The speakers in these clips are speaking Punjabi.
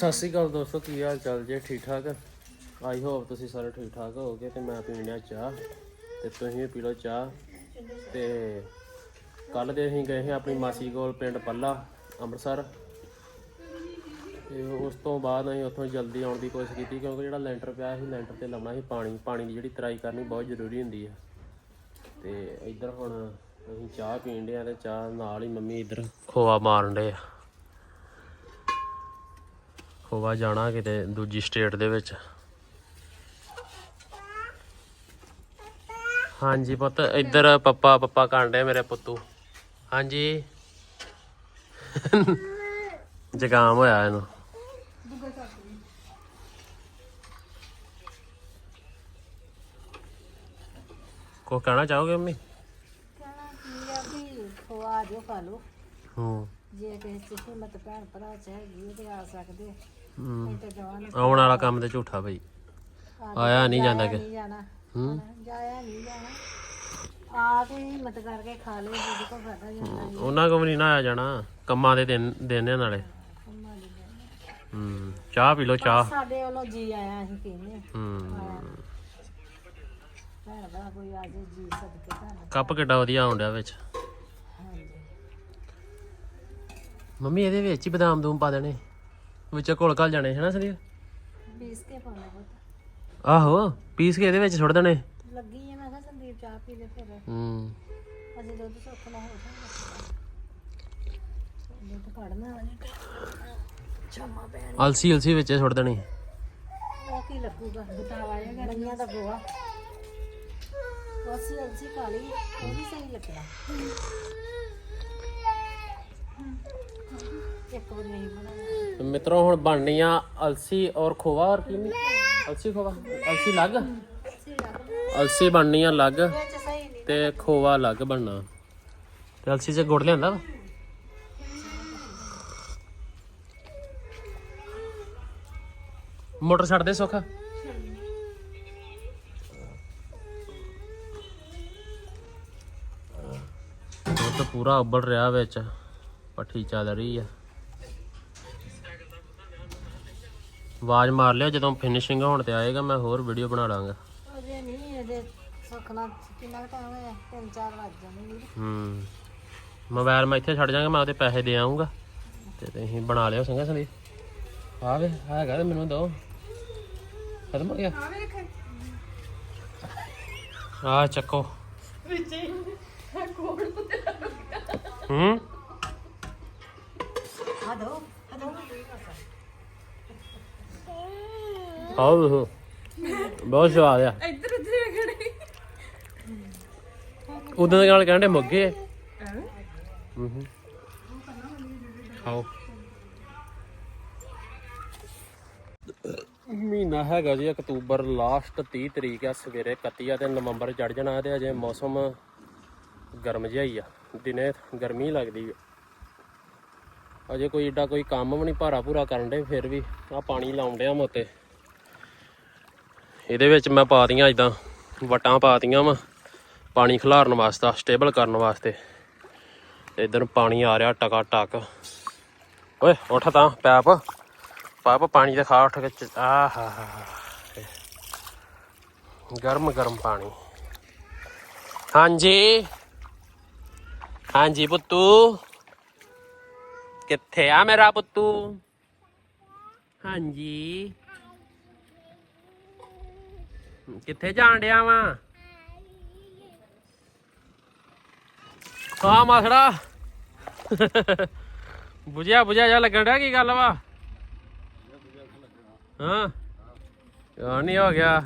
ਸਤਿ ਸ਼੍ਰੀ ਅਕਾਲ ਦੋਸਤੋ, ਕੀ ਹਾਲ ਚਾਲ ਜੇ? ਠੀਕ ਠਾਕ? ਆਈ ਹੋਪ ਤੁਸੀਂ ਸਾਰੇ ਠੀਕ ਠਾਕ ਹੋਗੇ ਤੇ ਮੈਂ ਪੀਣ ਡਿਆ ਚਾਹ ਤੇ ਤੁਸੀਂ ਵੀ ਪੀ ਲਓ ਚਾਹ ਤੇ ਕੱਲ ਦੇ ਅਸੀਂ ਗਏ ਸੀ ਆਪਣੀ ਮਾਸੀ ਕੋਲ ਪਿੰਡ ਪੱਲਾ, ਅੰਮ੍ਰਿਤਸਰ। ਤੇ ਉਸ ਤੋਂ ਬਾਅਦ ਅਸੀਂ ਉੱਥੋਂ ਜਲਦੀ ਆਉਣ ਦੀ ਕੋਸ਼ਿਸ਼ ਕੀਤੀ ਕਿਉਂਕਿ ਜਿਹੜਾ ਲੈਂਟਰ ਪਿਆ ਸੀ, ਲੈਂਟਰ ਤੇ ਲਾਉਣਾ ਸੀ ਪਾਣੀ ਪਾਣੀ ਦੀ ਜਿਹੜੀ ਤਰਾਈ ਕਰਨੀ ਬਹੁਤ ਜ਼ਰੂਰੀ ਹੁੰਦੀ ਹੈ ਤੇ ਇੱਧਰ ਹੁਣ ਅਸੀਂ ਚਾਹ ਪੀਣ ਡਿਆ ਤੇ ਚਾਹ ਨਾਲ ਹੀ ਮੰਮੀ ਇੱਧਰ ਖੋਆ ਮਾਰਨ ਡੇ ਆ। ਖੋਵਾ ਜਾਣਾ ਕਿਤੇ ਦੂਜੀ ਸਟੇਟ ਦੇ ਵਿੱਚ। ਹਾਂਜੀ ਪੁੱਤ ਇੱਧਰ ਪੱਪਾ ਪੱਪਾ ਕਾਂਡੇ ਮੇਰੇ ਪੁੱਤੂ। ਹਾਂਜੀ। ਜ਼ੁਕਾਮ ਹੋਇਆ ਇਹਨੂੰ। ਕੋ ਕਹਿਣਾ ਚਾਹੋਗੇ ਮੰਮੀ? ਕਹਿਣਾ ਕੀ ਆ ਵੀ ਖਵਾ ਦਿਓ ਖਾ ਲਓ। ਹੂੰ। ਜੇ ਕਿਸੇ ਚ ਹਿੰਮਤ ਭੈਣ ਭਰਾ ਚ ਹੈਗੀ ਤੇ ਆ ਸਕਦੇ ਹੂੰ। ਆਉਣ ਵਾਲਾ ਕੰਮ ਤੇ ਝੂਠਾ ਬਈ। ਆਇਆ ਨਹੀਂ ਜਾਂਦਾ ਕਿ ਨਹੀਂ ਜਾਣਾ। ਹੂੰ। ਜਾਇਆ ਨਹੀਂ ਜਾਣਾ। ਆ ਕੇ ਹਿੰਮਤ ਕਰਕੇ ਖਾ ਲਓ ਜਿਹਦੇ ਕੋ ਖਾਦਾ ਜਾਂਦਾ ਉਹਨਾਂ ਕੋਲ ਵੀ ਨਹੀਂ ਨਾ ਆਇਆ ਜਾਣਾ। ਕੰਮਾਂ ਦੇ ਦਿਨ ਦਿਨ ਨਾਲੇ। ਕੰਮਾਂ ਦੀ। ਹੂੰ। ਚਾਹ ਪੀ ਲਓ ਚਾਹ। ਸਾਡੇ ਵੱਲੋਂ ਜੀ ਆਇਆ ਅਸੀਂ ਕਹਿੰਦੇ ਹਾਂ। ਕੱਪ ਕਿੱਡਾ ਵਧੀਆ ਡਿਆ ਵਿੱਚ। ਮੰਮੀ ਇਹਦੇ ਵਿੱਚ ਹੀ ਬਦਾਮ ਦੂਮ ਪਾ ਦੇਣੇ। ਵਿੱਚ ਘੋਲ ਘਲ ਜਾਣੇ ਹੈ ਨਾ ਸੰਦੀਪ? ਪੀਸ ਕੇ ਪਾਉਣਾ ਪੁੱਤ। ਆਹੋ ਪੀਸ ਕੇ ਇਹਦੇ ਵਿੱਚ ਸੁੱਟ ਦੇਣੇ। ਲੱਗੀ ਹੈ ਮੈਂ ਕਿਹਾ ਸੰਦੀਪ ਚਾਹ ਪੀ ਲੈ ਫਿਰ। ਹੂੰ। ਅਜੇ ਦੁੱਧ ਸੁੱਕ ਨਾ ਹੋ ਜਾਂਦਾ ਦੁੱਧ ਕੱਢਣਾ ਅਜੇ ਚਮਾ ਪੈਣ ਅਲਸੀ ਅਲਸੀ ਵਿੱਚ ਸੁੱਟ ਦੇਣੀ। ਉਹ ਕੀ ਲੱਗੂਗਾ? ਬਤਾਵਾ ਜਾਂ ਗਰਮੀਆਂ ਦਾ ਗੋਆ ਅਸੀਂ ਅਲਸੀ ਖਾ ਲਈ। ਉਹ ਵੀ ਸਹੀ ਲੱਗਣਾ ਇੱਕ ਵਾਰੀ ਨਹੀਂ ਬਣਾਇਆ ਤੇ ਮਿੱਤਰੋ ਹੁਣ ਬਣਨੀ ਆ ਅਲਸੀ ਔਰ ਖੋਵਾ ਔਰ ਕੀ ਨਹੀਂ? ਅਲਸੀ ਖੋਵਾ ਅਲਸੀ ਲੱਗ ਅਲਸੀ ਲੱਗ ਅਲਸੀ ਬਣਨੀ ਆ ਲੱਗ ਵਿੱਚ ਸਹੀ ਨਹੀਂ। ਤੇ ਖੋਵਾ ਲੱਗ ਬਣਨਾ। ਤੇ ਅਲਸੀ ਚ ਗੁੜ ਲਿਆਂਦਾ ਵਾ? ਮੋਟਰ ਛੱਡ ਦੇ ਸੁੱਖ। ਦੁੱਧ ਪੂਰਾ ਉੱਬਲ ਰਿਹਾ ਵਿੱਚ ਪੱਠੀ ਚੱਲ ਰਹੀ ਆ। ਆਵਾਜ਼ ਮਾਰ ਲਿਆ ਜਦੋਂ ਫਿਨਿਸ਼ਿੰਗ ਹੋਣ ਤੇ ਆਏਗਾ ਮੈਂ ਹੋਰ ਵੀਡੀਓ ਬਣਾ ਲਾਂਗਾ। ਅਜੇ ਨਹੀਂ ਅਜੇ ਸੁੱਕਣਾ ਕਿੰਨਾ ਟਾਈਮ ਹੋਇਆ? ਤਿੰਨ ਚਾਰ ਵੱਜ ਜਾਣੇ ਵੀਰ। ਹੂੰ। ਮੋਬਾਈਲ ਮੈਂ ਇੱਥੇ ਛੱਡ ਜਾਗਾ ਮੈਂ ਉਹਦੇ ਪੈਸੇ ਦੇ ਆਉਂਗਾ ਤੇ ਤੁਸੀਂ ਬਣਾ ਲਿਓ ਸੰਗਾ ਸੰਦੀ ਆ ਵੇ ਹੈਗਾ ਤੇ ਮੈਨੂੰ ਦੋ। ਖਤਮ ਹੋ ਗਿਆ? ਆ ਚੱਕੋ ਹੂੰ? ਹਦੋ ਹਦੋ। ਵੇਖੋ। ਬਹੁਤ ਸਵਾਦ ਆ। ਇੱਧਰ ਉੱਧਰ ਵੇਖਣੇ ਉਦੋਂ ਦੇ ਨਾਲ ਕਹਿੰਦੇ ਮੁੱਗੇ। ਹੂੰ। ਹੂੰ ਖਾਓ ਮਹੀਨਾ ਹੈਗਾ ਜੀ ਅਕਤੂਬਰ ਲਾਸਟ 30 ਤਰੀਕ ਆ ਸਵੇਰੇ 31 ਆ ਤੇ ਨਵੰਬਰ ਚੜ ਜਾਣਾ ਤੇ ਅਜੇ ਮੌਸਮ ਗਰਮ ਜਿਹਾ ਹੀ ਆ। ਦਿਨੇ ਗਰਮੀ ਲੱਗਦੀ ਆ। ਅਜੇ ਕੋਈ ਏਡਾ ਕੋਈ ਕੰਮ ਵੀ ਨਹੀਂ, ਭਾਰਾ ਭੂਰਾ ਕਰਨ ਦੇ ਫਿਰ ਵੀ ਆ ਪਾਣੀ ਲਾਉਣ ਡਿਆ ਮੋਤੇ ਇਹਦੇ ਵਿੱਚ ਮੈਂ ਪਾ ਪਾਤੀਆਂ ਇਦਾਂ ਵਟਾਂ ਪਾਤੀਆਂ ਵਾ, ਪਾਣੀ ਖਿਲਾਰਨ ਵਾਸਤੇ ਸਟੇਬਲ ਕਰਨ ਵਾਸਤੇ। ਤੇ ਇਧਰ ਪਾਣੀ ਆ ਰਿਹਾ ਟਕਾ ਟਕ। ਓਏ, ਉੱਠ ਤਾਂ, ਪੈਪ। ਪਾਪ ਪਾਣੀ ਦੇ ਖਾ ਉੱਠ ਕੇ ਆਹਾ ਗਰਮ ਗਰਮ ਪਾਣੀ। ਹਾਂਜੀ। ਹਾਂਜੀ ਪੁੱਤੂ। ਕਿੱਥੇ ਆ ਮੇਰਾ ਪੁੱਤੂ? ਹਾਂਜੀ। ਕਿੱਥੇ ਜਾਣ ਡਿਆ ਵਾ? ਹਾਂ ਮਾਸੜਾ। ਬੁਝਿਆ ਬੁਝਿਆ ਜਾ ਲੱਗਣ ਡਿਆ, ਕੀ ਗੱਲ ਵਾ? ਹਾਂ। ਕਿਉਂ ਨਹੀਂ ਹੋ ਗਿਆ?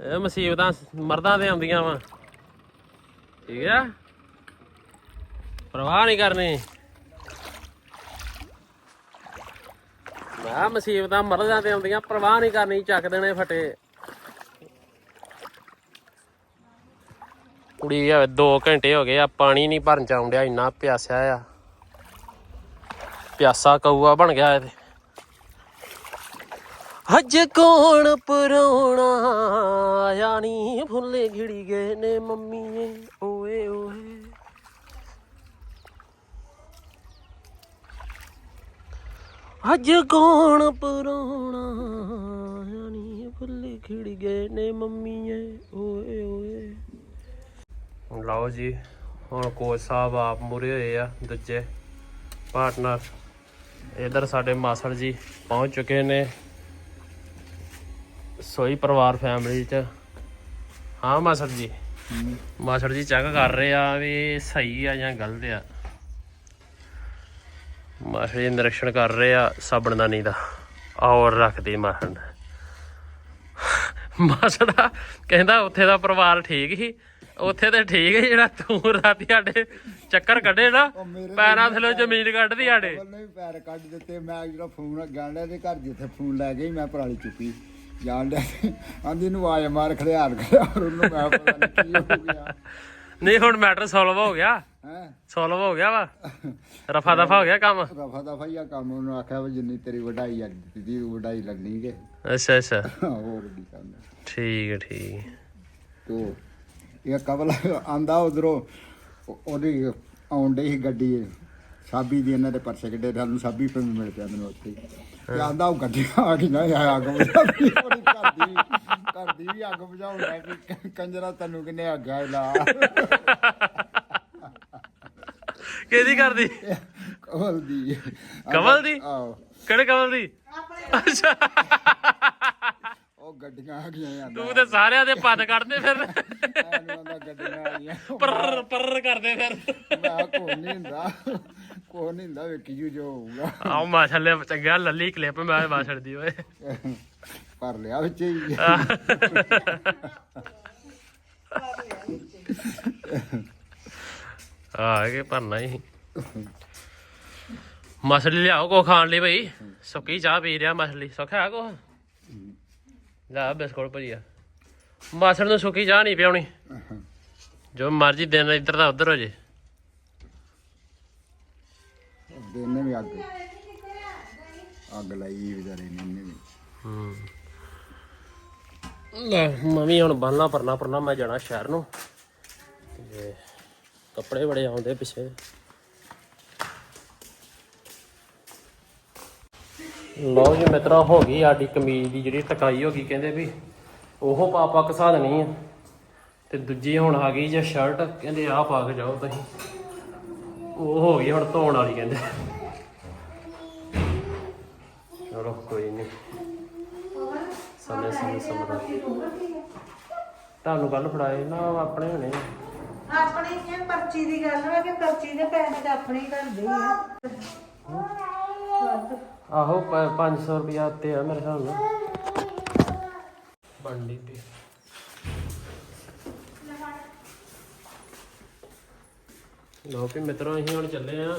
ਇਹ ਮੁਸੀਬਤਾਂ ਮਰਦਾਂ ਤੇ ਆਉਂਦੀਆਂ ਵਾ। ਠੀਕ ਆ? ਪਰਵਾਹ ਨਹੀਂ ਕਰਨੀ। ਮੈਂ ਮੁਸੀਬਤਾਂ ਮਰਦਾਂ ਤੇ ਆਉਂਦੀਆਂ, ਪਰਵਾਹ ਨਹੀਂ ਕਰਨੀ, ਚੱਕ ਦੇਣੇ ਫਟੇ। ਕੁੜੀ ਆ 2 ਘੰਟੇ ਹੋ ਗਏ ਆ, ਪਾਣੀ ਨਹੀਂ ਭਰਨ ਚ ਇੰਨਾ ਪਿਆਸਾ ਆ। ਪਿਆਸਾ ਕਊਆ ਬਣ ਗਿਆ ਇਹਦੇ ਅੱਜ ਕੌਣ ਪਰੋਣਾ? ਆਇਆ ਨੀ, ਫੁੱਲੇ ਘਿੜੀ ਗਏ ਨੇ ਮੰਮੀਏ ਓਏ ਓਏ। ਅੱਜ ਕੌਣ ਪਰੋਣਾ? ਯਾਨੀ ਫੁੱਲੇ ਖਿੜ ਗਏ ਨੇ ਮੰਮੀਏ। ਓਏ ਓਏ। ਲਓ ਜੀ ਹੁਣ ਕੋਚ ਸਾਹਿਬ ਆਪ ਮੁਰੇ ਹੋਏ ਆ ਦੂਜੇ ਪਾਰਟਨਰ। ਇਧਰ ਸਾਡੇ ਮਾਸੜ ਜੀ ਪਹੁੰਚ ਚੁੱਕੇ ਨੇ। ਸੋਈ ਪਰਿਵਾਰ ਫੈਮਿਲੀ ਚ। ਹਾਂ ਮਾਸੜ ਜੀ। ਮਾਸੜ ਜੀ ਚੈੱਕ ਕਰ ਰਹੇ ਆ ਵੀ ਸਹੀ ਆ ਜਾਂ ਗਲਤ ਆ। ਮਾਸੜ ਜੀ ਨਿਰੀਖਣ ਕਰ ਰਹੇ ਆ ਸਾਬਣਦਾਨੀ ਦਾ। ਔਰ ਰੱਖਦੇ ਨੇ। ਮਾਸੜ ਕਹਿੰਦਾ ਉੱਥੇ ਦਾ ਪਰਿਵਾਰ ਠੀਕ ਸੀ ਉੱਥੇ ਤੇ ਠੀਕ ਹੈ ਜਿਹੜਾ ਤੂੰ ਰਾਤੀ ਸਾਡੇ ਚੱਕਰ ਕੱਢੇ ਨਾ ਪੈਰਾਂ ਥੱਲੇ ਜ਼ਮੀਨ ਕੱਢਦੀ ਸਾਡੇ। ਪੈਰ ਕੱਢ ਦਿੱਤੇ ਮੈਂ ਜਿਹੜਾ ਫੋਨ ਗਾਂਡਿਆ ਦੇ ਘਰ ਜਿੱਥੇ ਫੋਨ ਲੈ ਗਈ ਮੈਂ ਪਰਾਲੀ ਚੁੱਕੀ। ਜਾਣ ਡਿਆ ਆਂਦੀ ਨੂੰ ਆਵਾਜ਼ ਮਾਰ ਖੜਿਆਰ ਖੜਿਆਰ ਉਹਨੂੰ ਮੈਂ ਪਤਾ ਨਹੀਂ ਕੀ ਹੋ ਗਿਆ। ਨਹੀਂ ਹੁਣ ਮੈਟਰ ਸੋਲਵ ਹੋ ਗਿਆ। ਹੈ? ਸੋਲਵ ਹੋ ਗਿਆ ਵਾ। ਰਫਾ ਦਫਾ ਹੋ ਗਿਆ ਕੰਮ? ਰਫਾ ਦਫਾ ਹੀ ਆ ਕੰਮ ਉਹਨੂੰ ਆਖਿਆ ਵੀ ਜਿੰਨੀ ਤੇਰੀ ਵਡਾਈ ਆ ਦਿੱਤੀ ਵਡਾਈ ਲੱਗਣੀ ਕਿ ਅੱਛਾ ਅੱਛਾ। ਹੋਰ ਕੀ ਕਰਨਾ। ਠੀਕ ਹੈ ਠੀਕ ਹੈ। ਤੋ ਇਹ ਕਬਲ ਆਂਦਾ ਉਧਰੋਂ ਉਹਦੀ ਡਈ ਸੀ ਗੱਡੀ ਸਾਬੀ ਦੀ ਇਹਨਾਂ ਦੇ ਪਰਸੇ ਕੱਢੇ ਸਾਨੂੰ ਸਾਬੀ ਪੇ ਮਿਲ ਪਿਆ ਮੈਨੂੰ ਉੱਥੇ। ਹੀ। ਆਂਦਾ ਉਹ ਗੱਡੀ ਆ ਗਈ ਨਾ ਆ ਅੱਗ ਬੁਝਾਉਂਦੀ ਕਰਦੀ ਕਰਦੀ ਵੀ ਅੱਗ ਬੁਝਾਉਂਦਾ ਵੀ ਕੰਜਰਾ ਤੈਨੂੰ ਕਿੰਨੇ ਅੱਗਾ ਲਾ। ਕਿਹਦੀ ਕਰਦੀ ਕਬਲ ਦੀ। ਕਮਲ ਦੀ? ਆਹੋ। ਕਿਹੜੇ ਕਮਲ ਦੀ? ਅੱਛਾ। ਉਹ ਗੱਡੀਆਂ ਆ ਗਈਆਂ ਆਂਦਾ ਤੂੰ ਤੇ ਸਾਰਿਆਂ ਦੇ ਪੱਦ ਕੱਢਦੇ ਫਿਰ। ਆਂਦਾ ਗੱਡੀਆਂ ਆ ਗਈਆਂ। ਪਰ ਪਰ ਕਰਦੇ ਫਿਰ। ਮੈਂ ਕੋ ਨਹੀਂ ਹੁੰਦਾ। ਕੋ ਨਹੀਂ ਹੁੰਦਾ ਵੇਖੀ ਜੂ ਜੋ ਹੋਊਗਾ ਆਹ ਮਾਸ਼ਾਅੱਲਾ ਚੰਗਾ ਲੱਲੀ ਕਲਿੱਪ ਮੈਂ ਮਾਛੜ ਦੀ ਓਏ। ਭਰ ਲਿਆ ਵਿੱਚ ਹੀ। ਆ ਕੇ ਭਰਨਾ ਹੀ। ਮਛਲੀ ਲਿਆਓ ਕੋ ਖਾਣ ਲਈ ਭਾਈ ਸੁੱਕੀ ਚਾਹ ਪੀ ਰਿਹਾ ਮਛਲੀ। ਸੁੱਖਾ ਹੈ ਕੋ? ਲੈ ਬਿਸਕੁਟ ਭਜੀਆ। ਮਾਸੜ ਨੂੰ ਸੁੱਕੀ ਚਾਹ ਨਹੀਂ ਪਿਆਉਣੀ। ਜੋ ਮਰਜ਼ੀ ਦਿਨ ਇੱਧਰ ਦਾ ਉੱਧਰ ਹੋ ਜੇ। ਦੇਨੇ ਵੀ ਅੱਗ ਅੱਗ ਲਾਈ ਵਿਚਾਰੇ ਨੇ ਹੂੰ ਲੈ, ਮੰਮੀ ਹੁਣ ਬੰਨਣਾ ਪਰਨਾ ਪਰਨਾ ਮੈਂ ਜਾਣਾ ਸ਼ਹਿਰ ਨੂੰ। ਤੇ ਕੱਪੜੇ ਬੜੇ ਆਉਂਦੇ ਪਿੱਛੇ। ਲਓ ਜੀ ਮਿੱਤਰਾ, ਹੋ ਗਈ ਸਾਡੀ ਕਮੀਜ਼ ਦੀ ਜਿਹੜੀ ਟਕਾਈ ਹੋ ਗਈ, ਕਹਿੰਦੇ ਵੀ ਉਹ ਪਾਪਾ ਕਸਾ ਦੇਣੀ ਆ। ਤੇ ਦੂਜੀ ਹੁਣ ਆ ਗਈ ਜੇ ਸ਼ਰਟ ਕਹਿੰਦੇ ਆਹ ਪਾ ਕੇ ਜਾਓ ਤੁਸੀਂ। ਉਹ ਹੋ ਗਈ ਹੁਣ ਧੋਣ ਵਾਲੀ, ਕਹਿੰਦੇ। ਚਲੋ ਕੋਈ ਨਹੀਂ ਸਮੇਂ ਸਮੇਂ ਸਮਝਦਾ ਤੁਹਾਨੂੰ ਕੱਲ ਫੜਾਏ ਨਾ ਉਹ ਆਪਣੇ ਹੋਣੇ ਆ। ਆਪਣੀ ਇਹ ਪਰਚੀ ਦੀ ਗੱਲ ਹੈ ਕਿ ਪਰਚੀ ਦੇ ਪੈਸੇ ਤਾਂ ਆਪਣੇ ਹੀ ਕਰਦੇ ਆ। ਆਹੋ 500 ਰੁਪਿਆ ਉੱਤੇ ਆ ਮੇਰੇ ਹਿਸਾਬ ਨਾਲ। ਬੰਡੀ ਪੀ ਲੋ ਵੀ ਮਿੱਤਰੋ ਅਸੀਂ ਹੁਣ ਚੱਲੇ ਆ।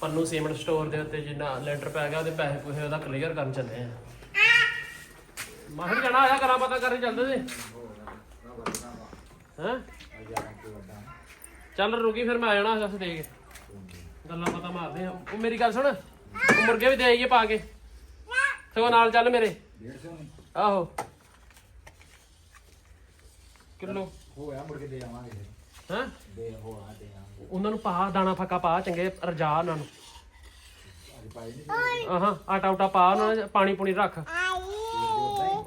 ਪੰਨੂ ਸੀਮੈਂਟ ਸਟੋਰ ਦੇ ਉੱਤੇ ਜਿੰਨਾ ਲੈਂਟਰ ਪੈ ਗਿਆ ਉਹਦੇ ਪੈਸੇ ਪੂਸੇ ਉਹਦਾ ਕਲੀਅਰ ਕਰਨ ਚੱਲੇ ਆ। ਮਾਹਰ ਜਾਣਾ ਆਇਆ ਕਰਾਂ ਪਤਾ ਕਰੇ ਚੱਲਦੇ ਸੀ ਹੈਂ? ਚੱਲ ਰੁਕੀ ਫਿਰ ਮੈਂ ਆ ਜਾਣਾ ਦੱਸ ਦੇ ਕੇ। ਗੱਲਾਂ ਪਤਾ ਮਾਰਦੇ ਆ। ਉਹ ਮੇਰੀ ਗੱਲ ਸੁਣ। ਉਹ ਮੁਰਗੇ ਵੀ ਦੇ ਆਈਏ ਪਾ ਕੇ। ਸਗੋਂ ਨਾਲ ਚੱਲ ਮੇਰੇ। ਆਹੋ। ਕਿਲੋ ਹੋਇਆ ਮੁੜ ਕੇ ਦੇ ਆਵਾਂਗੇ ਹੈਂ? ਦੇ ਹੋਆ ਦੇ ਉਹਨਾਂ ਨੂੰ ਪਾ ਦਾਣਾ ਫੱਕਾ ਪਾ ਚੰਗੇ ਰਜਾ ਉਹਨਾਂ ਨੂੰ। ਅੱਜ ਪਾਈ ਨਹੀਂ ਆਹਾਂ ਆਟਾ ਉਟਾ ਪਾ ਉਹਨਾਂ ਨੂੰ ਪਾਣੀ ਪੂਣੀ ਰੱਖ।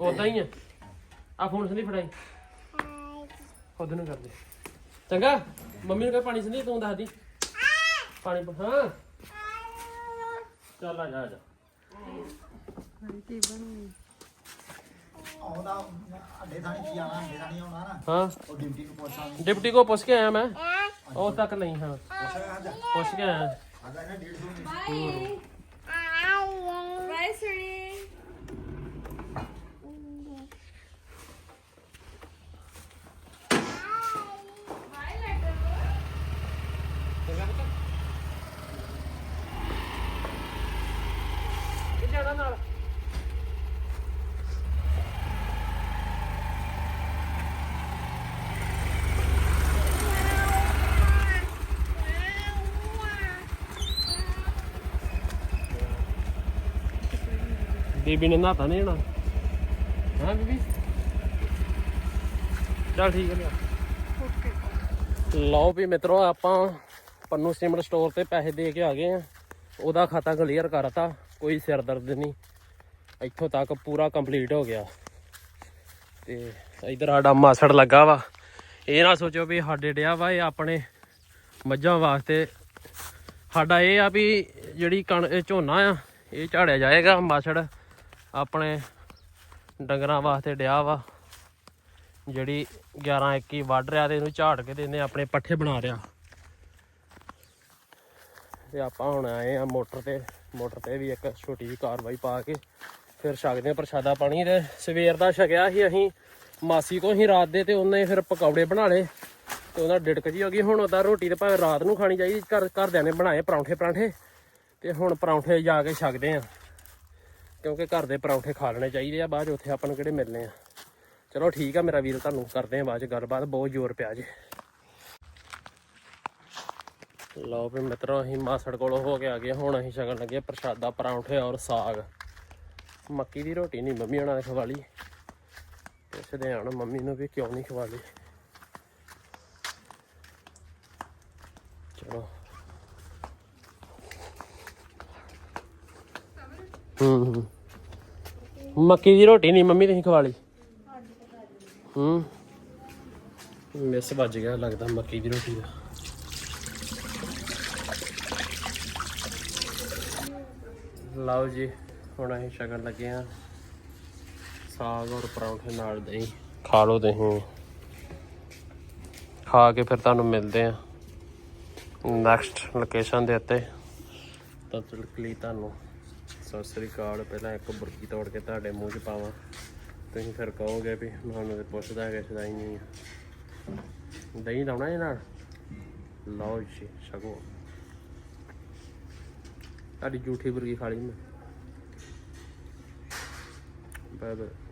ਉਦਾਂ ਹੀ ਆ। ਆ ਫੋਨ ਸੰਦੀ ਫੜਾਈ। ਖੁਦ ਨੂੰ ਕਰਦੇ। ਚੰਗਾ ਮੰਮੀ ਨੂੰ ਕਹ ਪਾਣੀ ਸੰਦੀ ਤੂੰ ਦੱਸ ਦੀ ਪਾਣੀ ਪ- ਹਾਂ। ਚੱਲ ਆ ਜਾ ਆ ਜਾ। ਆਉਂਦਾ ਅੱਡੇ ਥਾਣੀ ਕੀ ਆਣਾ ਅੱਡੇ ਥਾਣੀ ਆਉਣਾ ਨਾ। ਹਾਂ। ਉਹ ਡਿਊਟੀ ਨੂੰ ਪੁੱਛਾਂਗੇ ਡਿਪਟੀ ਕੋ ਪੁੱਛ ਕੇ ਆਇਆ ਮੈਂ। ਉਹ ਤੱਕ ਨਹੀਂ ਹਾਂ। ਪੁੱਛ ਕੇ ਆਇਆ। ਅੱਜ ਨਾ 150 ਬਾਈ ਸਰੀ ਕਿ ਜਾਣਾ ਨਾਲ। ਬੀਬੀ ਨੇ ਨਹਾਤਾ ਨਹੀਂ ਜਾਣਾ? ਹਾਂ ਬੀਬੀ। ਚਲ ਠੀਕ ਹੈ ਲਿਆ। ਲਓ ਵੀ ਮਿੱਤਰੋ ਆਪਾਂ ਪੰਨੂ ਸਿਮਰ ਸਟੋਰ ਤੇ ਪੈਸੇ ਦੇ ਕੇ ਆ ਗਏ ਆ। ਉਹਦਾ ਖਾਤਾ ਕਲੀਅਰ ਕਰਤਾ, ਕੋਈ ਸਿਰ ਦਰਦ ਨਹੀਂ। ਇੱਥੋਂ ਤੱਕ ਪੂਰਾ ਕੰਪਲੀਟ ਹੋ ਗਿਆ। ਤੇ ਇਧਰ ਸਾਡਾ ਮਾਸੜ ਲੱਗਾ ਵਾ। ਇਹ ਨਾ ਸੋਚੋ ਵੀ ਸਾਡੇ ਡਿਆ ਵਾ, ਇਹ ਆਪਣੇ ਮੱਝਾਂ ਵਾਸਤੇ। ਸਾਡਾ ਇਹ ਆ ਵੀ ਜਿਹੜੀ ਕਣ ਝੋਨਾ ਆ, ਇਹ ਝਾੜਿਆ ਜਾਏਗਾ। ਮਾਸੜ ਆਪਣੇ ਡੰਗਰਾਂ ਵਾਸਤੇ ਡਿਆ ਵਾ। ਜਿਹੜੀ 11 21 ਵੱਢ ਰਿਆ ਤੇ ਇਹਨੂੰ ਝਾੜ ਕੇ ਤੇ ਇਹਨੇ ਆਪਣੇ ਪੱਠੇ ਬਣਾ ਰਿਆ ਤੇ ਆਪਾਂ ਹੁਣ ਆਏ ਆ ਮੋਟਰ ਤੇ ਮੋਟਰ ਤੇ ਵੀ ਇੱਕ ਛੋਟੀ ਜਿਹੀ ਕਾਰਵਾਈ ਪਾ ਕੇ ਫਿਰ ਛਕਦੇ ਆ ਪ੍ਰਸ਼ਾਦਾ ਪਾਣੀ ਤੇ ਸਵੇਰ ਦਾ ਛਕਿਆ ਸੀ ਅਸੀਂ, ਮਾਸੀ ਕੋ ਹੀ ਰਾਤ ਦੇ ਤੇ ਉਹਨੇ ਫਿਰ ਪਕੌੜੇ ਬਣਾ ਲਏ ਤੇ ਉਹਨਾਂ ਡਿੜਕ ਜੀ ਹੋ ਗਈ। ਹੁਣ ਉਹਦਾ ਰੋਟੀ ਤੇ ਭਾਵੇਂ ਰਾਤ ਨੂੰ ਖਾਣੀ ਚਾਹੀਦੀ, ਘਰ, ਘਰਦਿਆਂ ਨੇ ਬਣਾਏ ਪਰੌਂਠੇ ਪਰਾਂਠੇ ਤੇ ਹੁਣ ਪਰੌਂਠੇ ਜਾ ਕੇ ਛਕਦੇ ਆ ਕਿਉਂਕਿ ਘਰ ਦੇ ਪਰੌਂਠੇ ਖਾ ਲੈਣੇ ਚਾਹੀਦੇ ਆ, ਬਾਅਦ 'ਚ ਉੱਥੇ ਆਪਾਂ ਨੂੰ ਕਿਹੜੇ ਮਿਲਨੇ ਆ। ਚਲੋ ਠੀਕ ਆ ਮੇਰਾ ਵੀਰ, ਤੁਹਾਨੂੰ ਕਰਦੇ ਆ ਬਾਅਦ ਚ ਗੱਲਬਾਤ, ਬਹੁਤ ਜ਼ੋਰ ਪਿਆ ਜੇ। ਲਓ ਵੀ ਮਿੱਤਰੋ, ਅਸੀਂ ਮਾਸੜ ਕੋਲੋਂ ਹੋ ਕੇ ਆ ਗਏ ਹੁਣ ਅਸੀਂ ਸ਼ਗਨ ਲੱਗੇ ਪ੍ਰਸ਼ਾਦਾ, ਪਰੌਂਠੇ ਔਰ ਸਾਗ। ਮੱਕੀ ਦੀ ਰੋਟੀ ਨਹੀਂ, ਮੰਮੀ ਉਹਨਾਂ ਨੇ ਖਵਾ ਲਈ। ਪੁੱਛਦੇ ਆਣ ਮੰਮੀ ਨੂੰ ਵੀ ਕਿਉਂ ਨਹੀਂ ਖਵਾ ਲਈ। ਚਲੋ। ਹੂੰ ਹੂੰ। ਮੱਕੀ ਦੀ ਰੋਟੀ ਨਹੀਂ, ਮੰਮੀ ਤੁਸੀਂ ਖਵਾ ਲਈ। ਹੂੰ। ਮਿਸ ਵੱਜ ਗਿਆ ਲੱਗਦਾ ਮੱਕੀ ਦੀ ਰੋਟੀ ਦਾ। ਲਓ ਜੀ, ਹੁਣ ਅਸੀਂ ਸ਼ਗਨ ਲੱਗੇ ਆ ਸਾਗ ਔਰ ਪਰੌਂਠੇ ਨਾਲ ਦਹੀਂ। ਖਾ ਲਓ ਤੁਸੀਂ ਖਾ ਕੇ ਫਿਰ ਤੁਹਾਨੂੰ ਮਿਲਦੇ ਆ ਨੈਕਸਟ ਲੋਕੇਸ਼ਨ ਦੇ ਉੱਤੇ। ਤਦ ਤੱਕ ਲਈ ਤੁਹਾਨੂੰ ਸਤਿ ਸ੍ਰੀ ਅਕਾਲ। ਪਹਿਲਾਂ ਇੱਕ ਬੁਰਕੀ ਤੋੜ ਕੇ ਤੁਹਾਡੇ ਮੂੰਹ 'ਚ ਪਾਵਾਂ। ਤੁਸੀਂ ਫਿਰ ਕਹੋਗੇ ਵੀ ਮੈਨੂੰ ਤੇ ਪੁੱਛਦਾ ਕਿਸੇ ਦਾ ਹੀ ਨਹੀਂ ਦਹੀਂ ਲਾਉਣਾ ਇਹ ਨਾਲ? ਲਓ ਜੀ ਸ਼ਗੋ ਤੁਹਾਡੀ ਜੂਠੀ ਬੁਰਕੀ ਖਾ ਲਈ ਮੈਂ। Bye bye.